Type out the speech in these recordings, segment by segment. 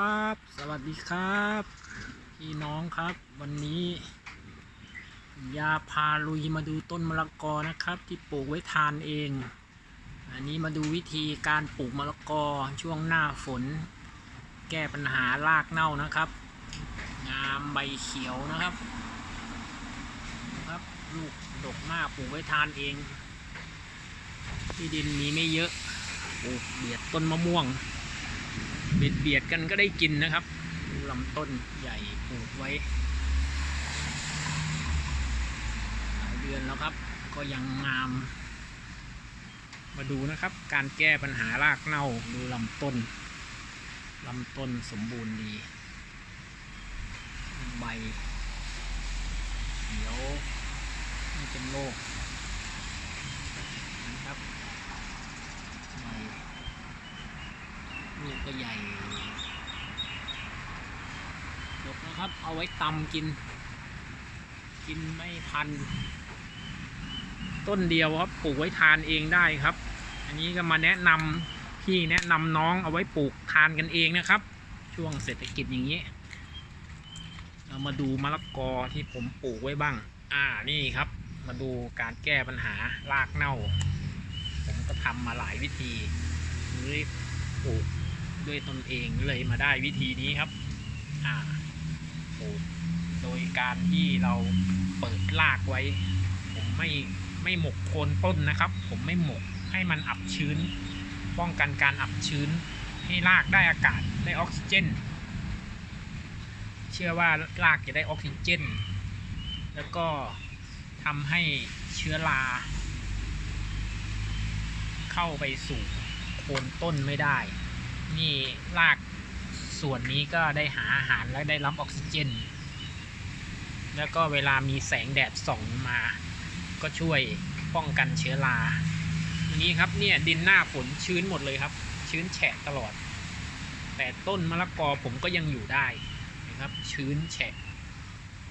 ครับสวัสดีครับ พี่น้องครับ วันนี้ยาพาลุยมาดูต้นมะละกอนะครับ ที่ปลูกไว้ทานเอง อันนี้มาดูวิธีการปลูกมะละกอช่วงหน้าฝน แก้ปัญหารากเน่านะครับ งามใบเขียวนะครับนะครับลูกดกมากปลูกไว้ทานเอง ที่ดินมีไม่เยอะปลูกเบียดต้นมะม่วง เบียดเบียดกันก็ได้กินนะครับดูลำต้นใหญ่ปลูกไว้หลายเดือนแล้วครับ ก็ยังงาม มาดูนะครับ การแก้ปัญหารากเน่าดูลำต้นลำต้นสมบูรณ์ดี ใบเขียวไม่เป็นโรคนะครับใบ ลูกก็ใหญ่ ดกนะครับ เอาไว้ตำกิน กินไม่พัน ต้นเดียวครับ ปลูกไว้ทานเองได้ครับ อันนี้ก็มาแนะนำพี่แนะนำน้องเอาไว้ปลูกทานกันเองนะครับ ช่วงเศรษฐกิจอย่างนี้ เรามาดูมะละกอที่ผมปลูกไว้บ้าง อ่า นี่ครับ มาดูการแก้ปัญหารากเน่า ผมก็ทำมาหลายวิธีหรือปลูก ด้วยตนเองเลยมาได้วิธีนี้ครับ อ่าโดยการที่เราเปิดรากไว้ ผมไม่ไม่หมกโคนต้นนะครับ ผมไม่หมกให้มันอับชื้น ป้องกันการอับชื้น ให้รากได้อากาศได้ออกซิเจน เชื่อว่ารากจะได้ออกซิเจน แล้วก็ทำให้เชื้อราเข้าไปสู่โคนต้นไม่ได้ นี่รากส่วนนี้ก็ได้หาอาหารและได้รับออกซิเจน แล้วก็เวลามีแสงแดดส่องมา ก็ช่วยป้องกันเชื้อรานี้ครับเนี่ยดินหน้าฝนชื้นหมดเลยครับ ชื้นแฉะตลอด แต่ต้นมะละกอผมก็ยังอยู่ได้นะครับ ชื้นแฉะ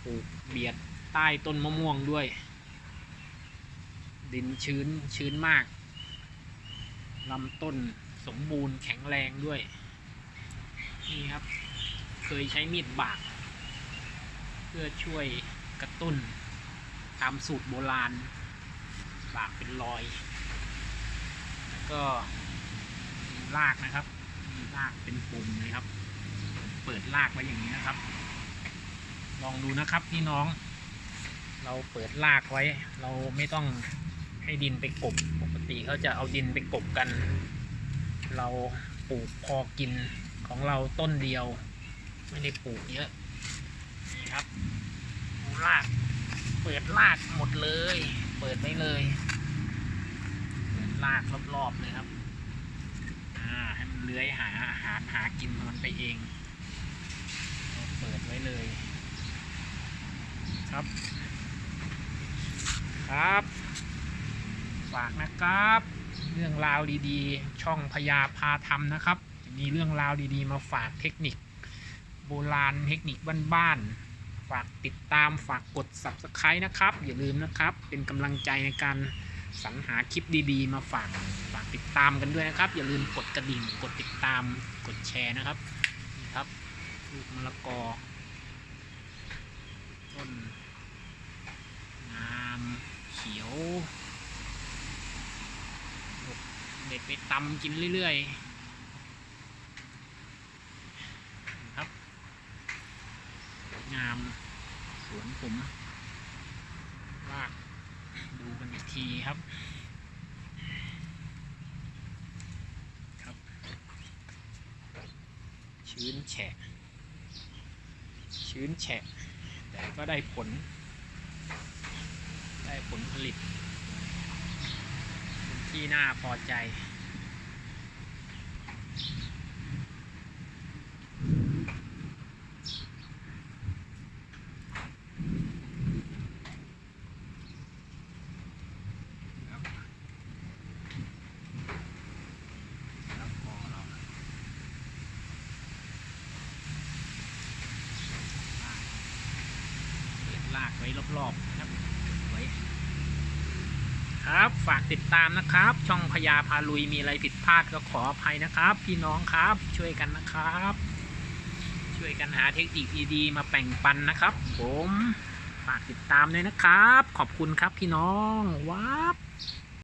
ปลูกเบียดใต้ต้นมะม่วงด้วย ดินชื้นชื้นมากลำต้น สมบูรณ์แข็งแรงด้วย นี่ครับ เคยใช้มีดบาก เพื่อช่วยกระตุ้นตามสูตรโบราณ บากเป็นรอย แล้วก็มีรากนะครับมีรากเป็นปุ่มเลยครับ เปิดรากไว้อย่างนี้นะครับ ลองดูนะครับพี่น้อง เราเปิดรากไว้ เราไม่ต้องให้ดินไปกบ ปกติเขาจะเอาดินไปกบกัน เราปลูกพอกินของเราต้นเดียว ไม่ได้ปลูกเยอะ นี่ครับดูราก เปิดรากหมดเลย เปิดไว้เลยเปิดรากรอบๆเลยครับอ่าให้มันเลื้อยหาอาหารหากินมันไปเองเราเปิดไว้เลย ครับ ครับฝากนะครับ เรื่องราวดีๆ ช่องพญาพาทำนะครับ มีเรื่องราวดีๆ มาฝากเทคนิค โบราณเทคนิคบ้านๆ ฝากติดตามฝากกด subscribe นะครับ อย่าลืมนะครับ เป็นกำลังใจในการสรรหาคลิปดีๆ มาฝากฝากติดตามกันด้วยนะครับ อย่าลืมกดกระดิ่งกดติดตามกดแชร์นะครับนี่ครับลูกมะละกอต้นงามเขียว เด็ด ไปตำกินเรื่อยๆครับ งาม สวนผมลากดูกันอีกทีครับครับชื้นแฉะ ชื้นแฉะ แต่ก็ได้ผล ได้ผลผลิต ที่น่าพอใจ ครับแล้วพอเราเปิดลากไว้ รอบๆนะครับไว้ครับฝากติดตามนะครับ ช่องพญาพาลุยมีอะไรผิดพลาดก็ขออภัยนะครับ พี่น้องครับช่วยกันนะครับ ช่วยกันหาเทคนิคดีๆมาแบ่งปันนะครับ ผมฝากติดตามด้วยนะครับ ขอบคุณครับพี่น้องวับ